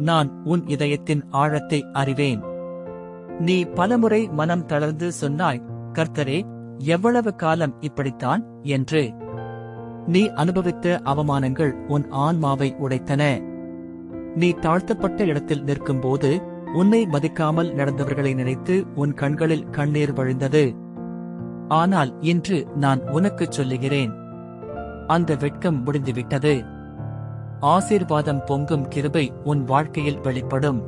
நான் உன் இதயத்தின் ஆழத்தை அறிவேன். நீ பலமுறை மனம் தளர்ந்து சொன்னாய் கர்த்தரே எவ்வளவு காலம் இப்படித்தான்? என்று. நீ அனுபவித்த அவமானங்கள் உன் ஆன்மாவை உடைத்தன. நீ தாழ்த்தப்பட்ட இடத்தில் நிற்கும்போது உன்னை மதிக்காமல் நடந்தவர்களை நினைத்து உன் கண்களில் கண்ணீர் வழிந்தது. ஆனால் இன்று நான் உனக்குச் சொல்லுகிறேன். அந்த வெட்கம் முடிந்துவிட்டது. ஆசீர்வாதம் பொங்கும் கிருபை உன் வாழ்க்கையில் வெளிப்படும்.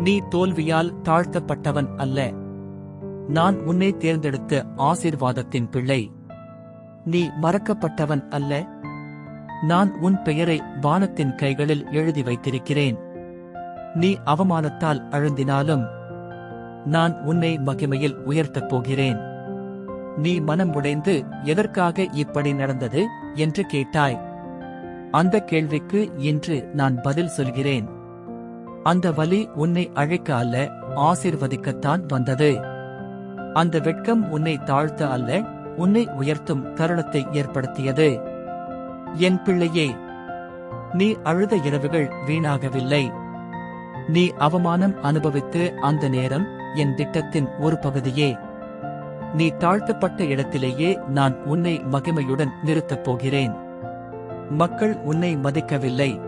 நீ தோல்வியால் தாழ்த்தப்பட்டவன் அல்ல. நான் உன்னை தேர்ந்தெடுத்த ஆசீர்வாதத்தின் பிள்ளை. நீ மறக்கப்பட்டவன் அல்ல. நான் உன் பெயரை வானத்தின் கைகளில் எழுதி வைத்திருக்கிறேன். நீ அவமானத்தால் அழுந்தினாலும் நான் உன்னை மகிமையில் உயர்த்தப் போகிறேன். நீ மனம் உடைந்து எதற்காக இப்படி நடந்தது? என்று கேட்டாய். அந்த கேள்விக்கு இன்று நான் பதில் சொல்கிறேன். அந்த வலி உன்னை அழைக்க அல்ல ஆசிர்வதிக்கத்தான் வந்தது. அந்த வெட்கம் உன்னை தாழ்த்த அல்ல உன்னை உயர்த்தும் தருணத்தை ஏற்படுத்தியது. என் பிள்ளையே நீ அழுத இரவுகள் வீணாகவில்லை. நீ அவமானம் அனுபவித்து அந்த நேரம் என் திட்டத்தின் ஒரு பகுதியே. நீ தாழ்த்தப்பட்ட இடத்திலேயே நான் உன்னை மகிமையுடன் நிறுத்தப் போகிறேன். மக்கள் உன்னை மதிக்கவில்லை.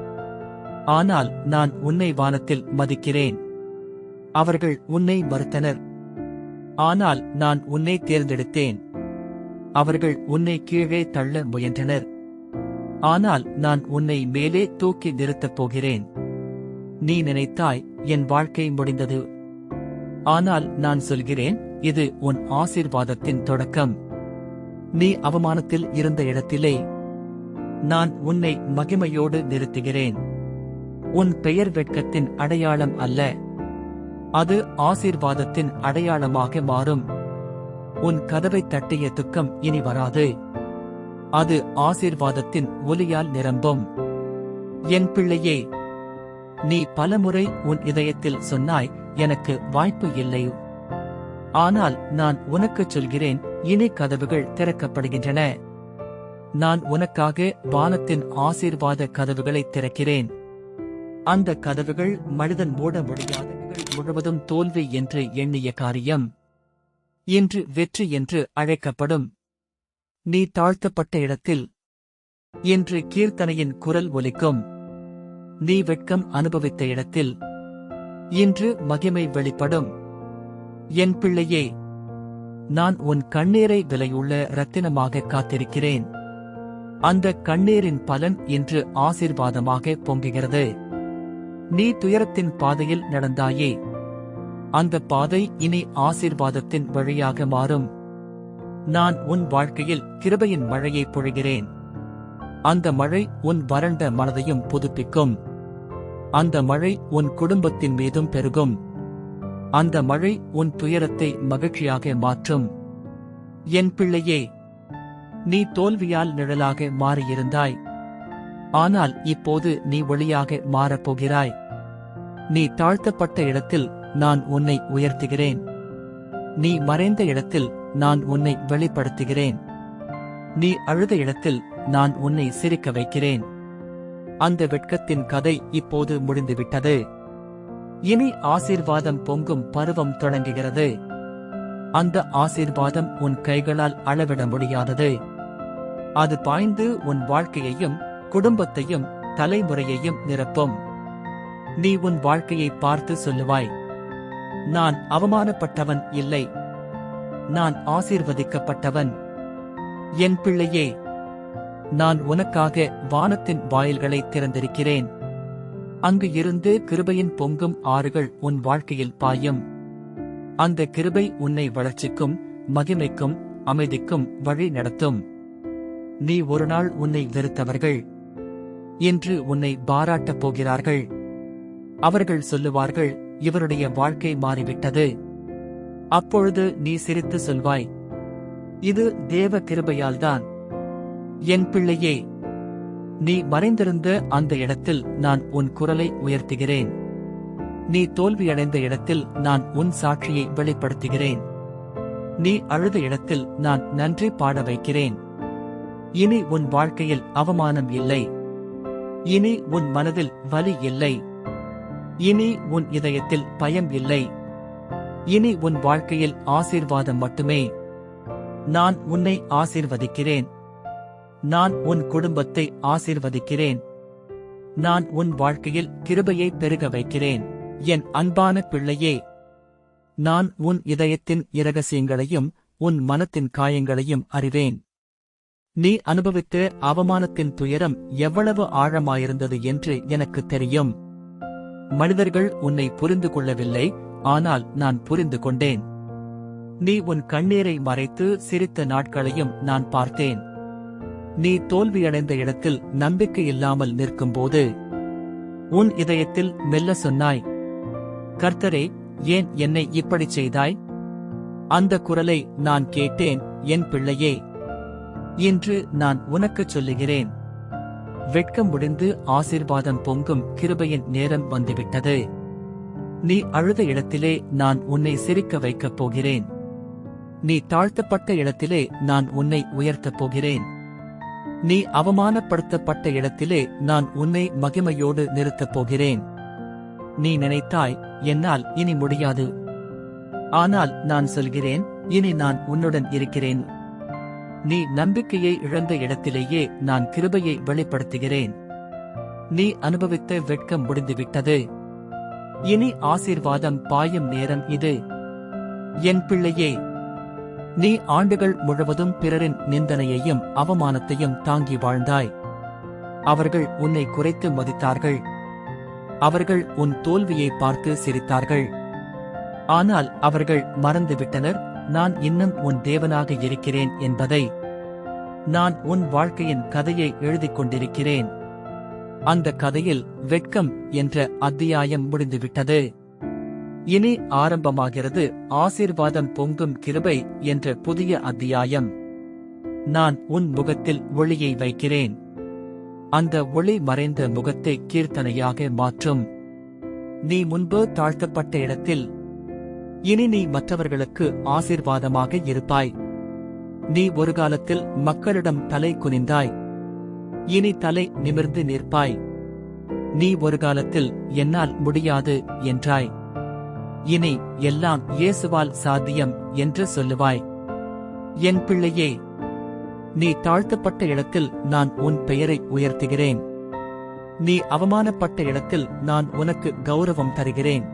ஆனால் நான் உன்னை வானத்தில் மதிக்கிறேன். அவர்கள் உன்னை மறுத்தனர். ஆனால் நான் உன்னை தேர்ந்தெடுத்தேன். அவர்கள் உன்னை கீழே தள்ள முயன்றனர். ஆனால் நான் உன்னை மேலே தூக்கி நிறுத்தப் போகிறேன். நீ நினைத்தாய் என் வாழ்க்கை முடிந்தது. ஆனால் நான் சொல்கிறேன் இது உன் ஆசீர்வாதத்தின் தொடக்கம். நீ அவமானத்தில் இருந்த இடத்திலே நான் உன்னை மகிமையோடு நிறுத்துகிறேன். உன் பெயர் வெட்கத்தின் அடையாளம் அல்ல. அது ஆசீர்வாதத்தின் அடையாளமாக மாறும். உன் கதவை தட்டிய துக்கம் இனி வராது. அது ஆசீர்வாதத்தின் ஒலியால் நிரம்பும். என் பிள்ளையே நீ பலமுறை உன் இதயத்தில் சொன்னாய் எனக்கு வாய்ப்பு இல்லை. ஆனால் நான் உனக்குச் சொல்கிறேன் இனி கதவுகள் திறக்கப்படுகின்றன. நான் உனக்காக வானத்தின் ஆசீர்வாத கதவுகளை திறக்கிறேன். அந்த கதவுகள் மனிதன் மூட முடியாதவர்கள் முழுவதும் தோல்வி என்று எண்ணிய காரியம். இன்று வெற்றி என்று அழைக்கப்படும். நீ தாழ்த்தப்பட்ட இடத்தில். இன்று கீர்த்தனையின் குரல் ஒலிக்கும். நீ வெட்கம் அனுபவித்த இடத்தில். இன்று மகிமை வெளிப்படும். என் பிள்ளையே நான் உன் கண்ணீரை விலையுள்ள ரத்தினமாக காத்திருக்கிறேன். அந்த கண்ணீரின் பலன் இன்று ஆசீர்வாதமாக பொங்குகிறது. நீ துயரத்தின் பாதையில் நடந்தாயே. அந்த பாதை இனி ஆசீர்வாதத்தின் வழியாக மாறும். நான் உன் வாழ்க்கையில் கிருபையின் மழையை பொழிகிறேன். அந்த மழை உன் வறண்ட மனதையும் புதுப்பிக்கும். அந்த மழை உன் குடும்பத்தின் மீதும் பெருகும். அந்த மழை உன் துயரத்தை மகிழ்ச்சியாக மாற்றும். என் பிள்ளையே நீ தோல்வியால் நிழலாக மாறியிருந்தாய். ஆனால் இப்போது நீ ஒளியாக மாறப்போகிறாய். நீ தாழ்த்தப்பட்ட இடத்தில் நான் உன்னை உயர்த்துகிறேன். நீ மறைந்த இடத்தில் நான் உன்னை வெளிப்படுத்துகிறேன். நீ அழுத இடத்தில் நான் உன்னை சிரிக்க வைக்கிறேன். அந்த வெட்கத்தின் கதை இப்போது முடிந்துவிட்டது. இனி ஆசீர்வாதம் பொங்கும் பருவம் தொடங்குகிறது. அந்த ஆசீர்வாதம் உன் கைகளால் அளவிட முடியாதது. அது பாய்ந்து உன் வாழ்க்கையையும் குடும்பத்தையும் தலைமுறையையும் நிரப்பும். நீ உன் வாழ்க்கையை பார்த்து சொல்லுவாய் நான் அவமானப்பட்டவன் இல்லை. நான் ஆசீர்வதிக்கப்பட்டவன். என் பிள்ளையே நான் உனக்காக வானத்தின் வாயில்களை திறந்திருக்கிறேன். அங்கு இருந்து கிருபையின் பொங்கும் ஆறுகள் உன் வாழ்க்கையில் பாயும். அந்த கிருபை உன்னை வளர்ச்சிக்கும் மகிமைக்கும் அமைதிக்கும் வழி நடத்தும். நீ ஒரு நாள் உன்னை வெறுத்தவர்கள் என்று உன்னை பாராட்டப் போகிறார்கள். அவர்கள் சொல்லுவார்கள் இவருடைய வாழ்க்கை மாறிவிட்டது. அப்பொழுது நீ சிரித்து சொல்வாய் இது தேவ கிருபையால்தான். என் பிள்ளையே நீ மறைந்திருந்த அந்த இடத்தில் நான் உன் குரலை உயர்த்துகிறேன். நீ தோல்வியடைந்த இடத்தில் நான் உன் சாட்சியை வெளிப்படுத்துகிறேன். நீ அழுத இடத்தில் நான் நன்றி பாட வைக்கிறேன். இனி உன் வாழ்க்கையில் அவமானம் இல்லை. இனி உன் மனதில் வலி இல்லை. இனி உன் இதயத்தில் பயம் இல்லை. இனி உன் வாழ்க்கையில் ஆசீர்வாதம் மட்டுமே. நான் உன்னை ஆசீர்வதிக்கிறேன். நான் உன் குடும்பத்தை ஆசீர்வதிக்கிறேன். நான் உன் வாழ்க்கையில் கிருபையை பெருக வைக்கிறேன். என் அன்பான பிள்ளையே நான் உன் இதயத்தின் இரகசியங்களையும் உன் மனத்தின் காயங்களையும் அறிவேன். நீ அனுபவித்த அவமானத்தின் துயரம் எவ்வளவு ஆழமாயிருந்தது என்று எனக்கு தெரியும். மனிதர்கள் உன்னை புரிந்து கொள்ளவில்லை ஆனால் நான் புரிந்து கொண்டேன். நீ உன் கண்ணீரை மறைத்து சிரித்த நாட்களையும் நான் பார்த்தேன். நீ தோல்வியடைந்த இடத்தில் நம்பிக்கை இல்லாமல் நிற்கும்போது உன் இதயத்தில் மெல்ல சொன்னாய் கர்த்தரே ஏன் என்னை இப்படிச் செய்தாய்? அந்த குரலை நான் கேட்டேன் என் பிள்ளையே. இன்று நான் உனக்குச் சொல்லுகிறேன். வெட்கம் முடிந்து ஆசீர்வாதம் பொங்கும் கிருபையின் நேரம் வந்துவிட்டது. நீ அழுத இடத்திலே நான் உன்னை சிரிக்க வைக்கப் போகிறேன். நீ தாழ்த்தப்பட்ட இடத்திலே நான் உன்னை உயர்த்தப் போகிறேன். நீ அவமானப்படுத்தப்பட்ட இடத்திலே நான் உன்னை மகிமையோடு நிறுத்தப் போகிறேன். நீ நினைத்தாய் என்னால் இனி முடியாது. ஆனால் நான் சொல்கிறேன் இனி நான் உன்னுடன் இருக்கிறேன். நீ நம்பிக்கையை இழந்த இடத்திலேயே நான் கிருபையை வெளிப்படுத்துகிறேன். நீ அனுபவித்த வெட்கம் முடிந்துவிட்டது. இனி ஆசீர்வாதம் பாயும் நேரம் இது. என் பிள்ளையே நீ ஆண்டுகள் முழுவதும் பிறரின் நிந்தனையையும் அவமானத்தையும் தாங்கி வாழ்ந்தாய். அவர்கள் உன்னை குறைத்து மதித்தார்கள். அவர்கள் உன் தோல்வியை பார்த்து சிரித்தார்கள். ஆனால் அவர்கள் மறந்துவிட்டனர். நான் இன்னும் உன் தேவனாக இருக்கிறேன் என்பதை நான் உன் வாழ்க்கையின் கதையை எழுதிக் கொண்டிருக்கிறேன். அந்த கதையில் வெட்கம் என்ற அத்தியாயம் முடிந்துவிட்டது. இனி ஆரம்பமாகிறது ஆசீர்வாதம் பொங்கும் கிருபை என்ற புதிய அத்தியாயம். நான் உன் முகத்தில் ஒளியை வைக்கிறேன். அந்த ஒளி மறைந்த முகத்தை கீர்த்தனையாக மாற்றும். நீ முன்பு தாழ்த்தப்பட்ட இடத்தில் இனி நீ மற்றவர்களுக்கு ஆசீர்வாதமாக இருப்பாய். நீ ஒரு காலத்தில் மக்களிடம் தலை குனிந்தாய். இனி தலை நிமிர்ந்து நிற்பாய். நீ ஒரு காலத்தில் என்னால் முடியாது என்றாய். இனி எல்லாம் இயேசுவால் சாத்தியம் என்று சொல்லுவாய். என் பிள்ளையே நீ தாழ்த்தப்பட்ட இடத்தில் நான் உன் பெயரை உயர்த்துகிறேன். நீ அவமானப்பட்ட இடத்தில் நான் உனக்கு கௌரவம் தருகிறேன்.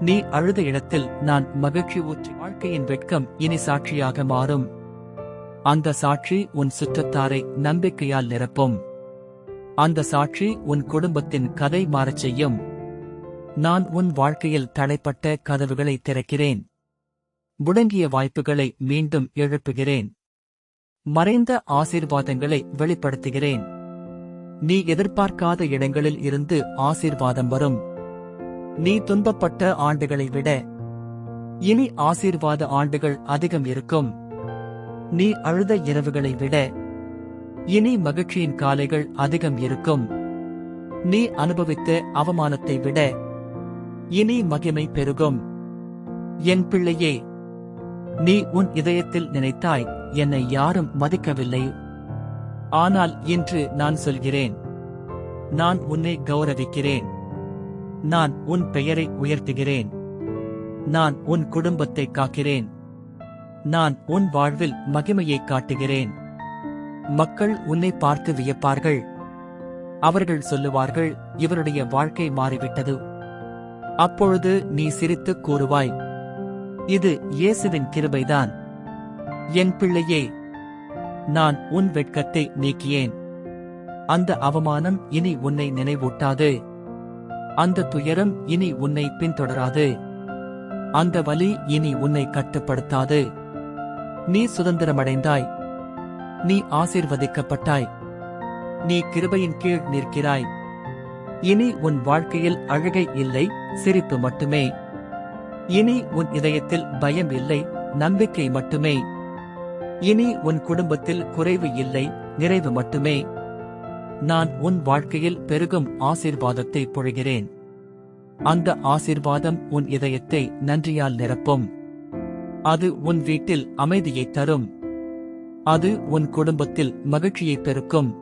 நீ அழுத இடத்தில் நான் மகிழ்ச்சி ஊற்றி வாழ்க்கையின் வெட்கம் இனி சாட்சியாக மாறும். அந்த சாட்சி உன் சுற்றத்தாரை நம்பிக்கையால் நிரப்பும். அந்த சாட்சி உன் குடும்பத்தின் கதை மாறச் செய்யும். நான் உன் வாழ்க்கையில் தடைப்பட்ட கதவுகளை திறக்கிறேன். முடங்கிய வாய்ப்புகளை மீண்டும் எழுப்புகிறேன். மறைந்த ஆசீர்வாதங்களை வெளிப்படுத்துகிறேன். நீ எதிர்பார்க்காத இடங்களில் இருந்து ஆசீர்வாதம் வரும். நீ துன்பப்பட்ட ஆண்டுகளை விட இனி ஆசீர்வாத ஆண்டுகள் அதிகம் இருக்கும். நீ அழுத இரவுகளை விட இனி மகிழ்ச்சியின் காலைகள் அதிகம் இருக்கும். நீ அனுபவித்த அவமானத்தை விட இனி மகிமை பெருகும். என் பிள்ளையே நீ உன் இதயத்தில் நினைத்தாய் என்னை யாரும் மதிக்கவில்லை. ஆனால் இன்று நான் சொல்கிறேன் நான் உன்னை கௌரவிக்கிறேன். நான் உன் பெயரை உயர்த்துகிறேன். நான் உன் குடும்பத்தை காக்கிறேன். நான் உன் வாழ்வில் மகிமையை காட்டுகிறேன். மக்கள் உன்னை பார்த்து வியப்பார்கள். அவர்கள் சொல்லுவார்கள் இவருடைய வாழ்க்கை மாறிவிட்டது. அப்பொழுது நீ சிரித்து கூறுவாய் இது இயேசுவின் கிருபைதான். என் பிள்ளையே நான் உன் வெட்கத்தை நீக்கியேன். அந்த அவமானம் இனி உன்னை நினைவூட்டாது. அந்த துயரம் இனி உன்னை பின்தொடராது. அந்த வலி இனி உன்னை கட்டுப்படுத்தாது. நீ சுதந்திரமடைந்தாய். நீ ஆசீர்வதிக்கப்பட்டாய். நீ கிருபையின் கீழ் நிற்கிறாய். இனி உன் வாழ்க்கையில் அழகை இல்லை சிரிப்பு மட்டுமே. இனி உன் இதயத்தில் பயம் இல்லை நம்பிக்கை மட்டுமே. இனி உன் குடும்பத்தில் குறைவு இல்லை நிறைவு மட்டுமே. நான் உன் வாழ்க்கையில் பெருகும் ஆசீர்வாதத்தை பொழிகிறேன். அந்த ஆசீர்வாதம் உன் இதயத்தை நன்றியால் நிரப்பும். அது உன் வீட்டில் அமைதியை தரும். அது உன் குடும்பத்தில் மகிழ்ச்சியை பெருக்கும்.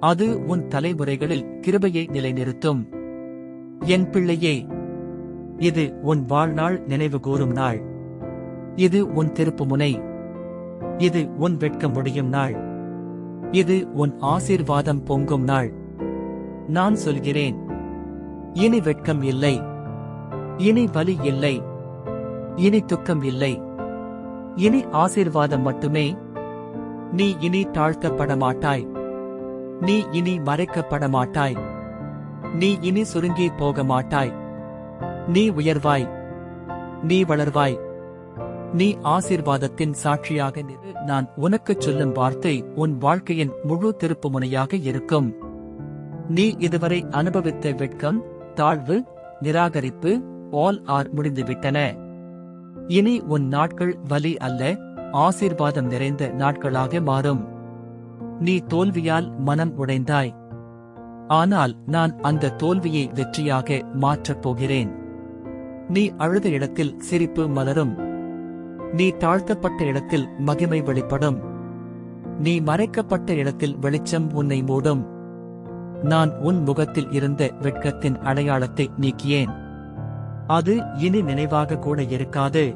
அது உன் தலைமுறைகளில் கிருபையை நிலைநிறுத்தும். என் பிள்ளையே இது உன் வாழ்நாள் நினைவு கூறும் நாள். இது உன் திருப்புமுனை. இது உன் வெட்க முடியும் நாள். இது உன் ஆசீர்வாதம் பொங்கும் நாள். நான் சொல்கிறேன். இனி வெட்கம் இல்லை. இனி வலி இல்லை. இனி துக்கம் இல்லை. இனி ஆசீர்வாதம் மட்டுமே. நீ இனி தாழ்த்தப்பட மாட்டாய். நீ இனி மறைக்கப்பட மாட்டாய். நீ இனி சுருங்கி போக மாட்டாய். நீ உயர்வாய். நீ வளர்வாய். நீ ஆசீர்வாதத்தின் சாட்சியாக நிறு. நான் உனக்குச் சொல்லும் வார்த்தை உன் வாழ்க்கையின் முழு திருப்புமுனையாக இருக்கும். நீ இதுவரை அனுபவித்த வெட்கம் தாழ்வு நிராகரிப்பு ஆல் ஆர் முடிந்துவிட்டன. இனி உன் நாட்கள் வலி அல்ல ஆசீர்வாதம் நிறைந்த நாட்களாக மாறும். நீ தோல்வியால் மனம் உடைந்தாய். ஆனால் நான் அந்த தோல்வியை வெற்றியாக மாற்றப் போகிறேன். நீ அழுத இடத்தில் சிரிப்பு மலரும். நீ தாழ்த்தப்பட்ட இடத்தில் மகிமை வெளிப்படும். நீ மறைக்கப்பட்ட இடத்தில் வெளிச்சம் உன்னை மூடும். நான் உன் முகத்தில் இருந்த வெட்கத்தின் அடையாளத்தை நீக்கியேன். அது இனி நினைவாக கூட இருக்காது.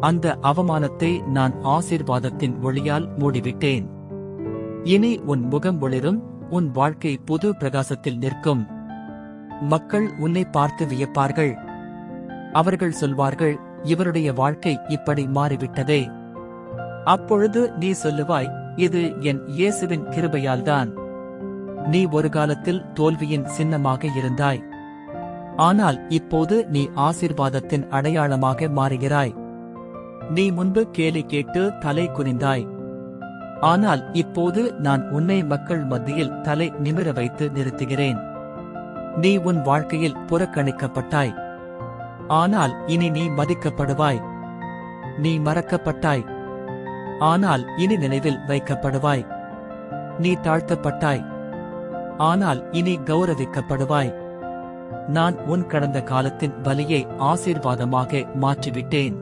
அந்த அவமானத்தை நான் ஆசீர்வாதத்தின் ஒளியால் மூடிவிட்டேன். இனி உன் முகம் ஒளிரும் உன் வாழ்க்கை புது பிரகாசத்தில் நிற்கும். மக்கள் உன்னை பார்த்து வியப்பார்கள். அவர்கள் சொல்வார்கள் இவருடைய வாழ்க்கை இப்படி மாறிவிட்டதே. அப்பொழுது நீ சொல்லுவாய் இது என் இயேசுவின் கிருபையால்தான். நீ ஒரு காலத்தில் தோல்வியின் சின்னமாக இருந்தாய். ஆனால் இப்போது நீ ஆசீர்வாதத்தின் அடையாளமாக மாறுகிறாய். நீ முன்பு கேலி கேட்டு தலை குனிந்தாய். ஆனால் இப்போது நான் உன்னை மக்கள் மத்தியில் தலை நிமிர வைத்து நிறுத்துகிறேன். நீ உன் வாழ்க்கையில் புறக்கணிக்கப்பட்டாய். ஆனால் இனி நீ மதிக்கப்படுவாய். நீ மறக்கப்பட்டாய். ஆனால் இனி நினைவில் வைக்கப்படுவாய். நீ தாழ்த்தப்பட்டாய். ஆனால் இனி கௌரவிக்கப்படுவாய். நான் உன் கடந்த காலத்தின் வலியை ஆசீர்வாதமாக மாற்றிவிட்டேன்.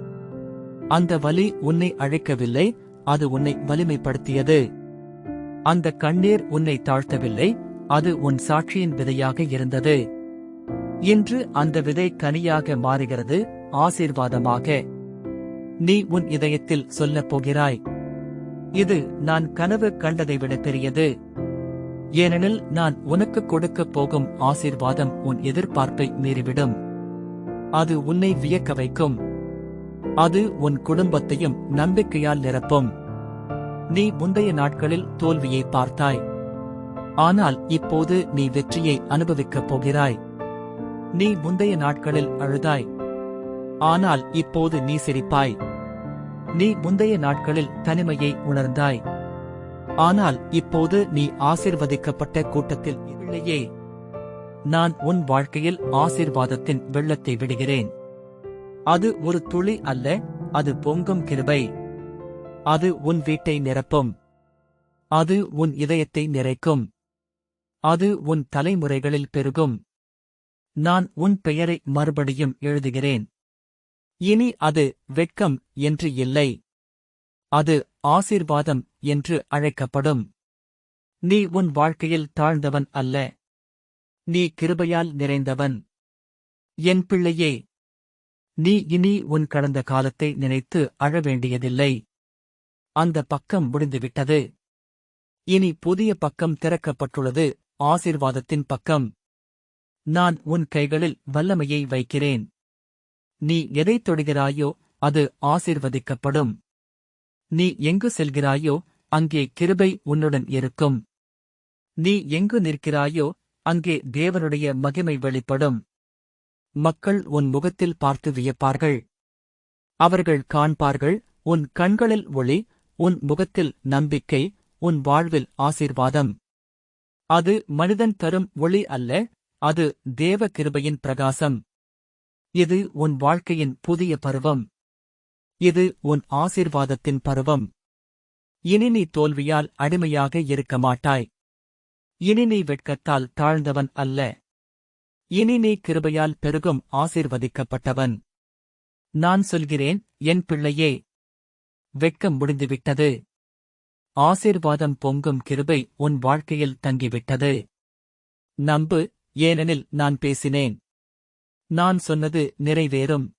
அந்த வலி உன்னை அழைக்கவில்லை அது உன்னை வலிமைப்படுத்தியது. அந்த கண்ணீர் உன்னை தாழ்த்தவில்லை அது உன் சாட்சியின் விதையாக இருந்தது. இன்று அந்த விதை கனியாக மாறுகிறது ஆசீர்வாதமாக. நீ உன் இதயத்தில் சொல்லப் போகிறாய். இது நான் கனவு கண்டதை விட பெரியது. ஏனெனில் நான் உனக்கு கொடுக்கப் போகும் ஆசீர்வாதம் உன் எதிர்பார்ப்பை மீறிவிடும். அது உன்னை வியக்க வைக்கும். அது உன் குடும்பத்தையும் நம்பிக்கையால் நிரப்பும். நீ முந்தைய நாட்களில் தோல்வியை பார்த்தாய். ஆனால் இப்போது நீ வெற்றியை அனுபவிக்கப் போகிறாய். நீ முந்தைய நாட்களில் அழுதாய். ஆனால் இப்போது நீ சிரிப்பாய் நீ முந்தைய நாட்களில் தனிமையை உணர்ந்தாய். ஆனால் இப்போது நீ ஆசிர்வதிக்கப்பட்ட கூட்டத்தில் இல்லையே. நான் உன் வாழ்க்கையில் ஆசீர்வாதத்தின் வெள்ளத்தை விடுகிறேன். அது ஒரு துளி அல்ல அது பொங்கும் கிருபை. அது உன் வீட்டை நிரப்பும். அது உன் இதயத்தை நிறைக்கும். அது உன் தலைமுறைகளில் பெருகும். நான் உன் பெயரை மறுபடியும் எழுதுகிறேன். இனி அது வெட்கம் என்று இல்லை. அது ஆசீர்வாதம் என்று அழைக்கப்படும். நீ உன் வாழ்க்கையில் தாழ்ந்தவன் அல்ல. நீ கிருபையால் நிறைந்தவன். என் பிள்ளையே நீ இனி உன் கடந்த காலத்தை நினைத்து அழ வேண்டியதில்லை. அந்த பக்கம் முடிந்துவிட்டது. இனி புதிய பக்கம் திறக்கப்பட்டுள்ளது. ஆசீர்வாதத்தின் பக்கம். நான் உன் கைகளில் வல்லமையை வைக்கிறேன். நீ எதைத் தொடுகிறாயோ அது ஆசிர்வதிக்கப்படும். நீ எங்கு செல்கிறாயோ அங்கே கிருபை உன்னுடன் இருக்கும். நீ எங்கு நிற்கிறாயோ அங்கே தேவனுடைய மகிமை வெளிப்படும். மக்கள் உன் முகத்தில் பார்த்து வியப்பார்கள். அவர்கள் காண்பார்கள் உன் கண்களில் ஒளி உன் முகத்தில் நம்பிக்கை உன் வாழ்வில் ஆசீர்வாதம். அது மனிதன் தரும் ஒளி அல்ல அது தேவ கிருபையின் பிரகாசம். இது உன் வாழ்க்கையின் புதிய பருவம். இது உன் ஆசீர்வாதத்தின் பருவம். இனி நீ தோல்வியால் அடிமையாக இருக்க மாட்டாய். இனி நீ வெட்கத்தால் தாழ்ந்தவன் அல்ல. இனி நீ கிருபையால் பெருகும் ஆசீர்வதிக்கப்பட்டவன். நான் சொல்கிறேன் என் பிள்ளையே வெட்கம் முடிந்துவிட்டது. ஆசீர்வாதம் பொங்கும் கிருபை உன் வாழ்க்கையில் தங்கிவிட்டது. நம்பு ஏனெனில் நான் பேசினேன். நான் சொன்னது நிறைவேறும்.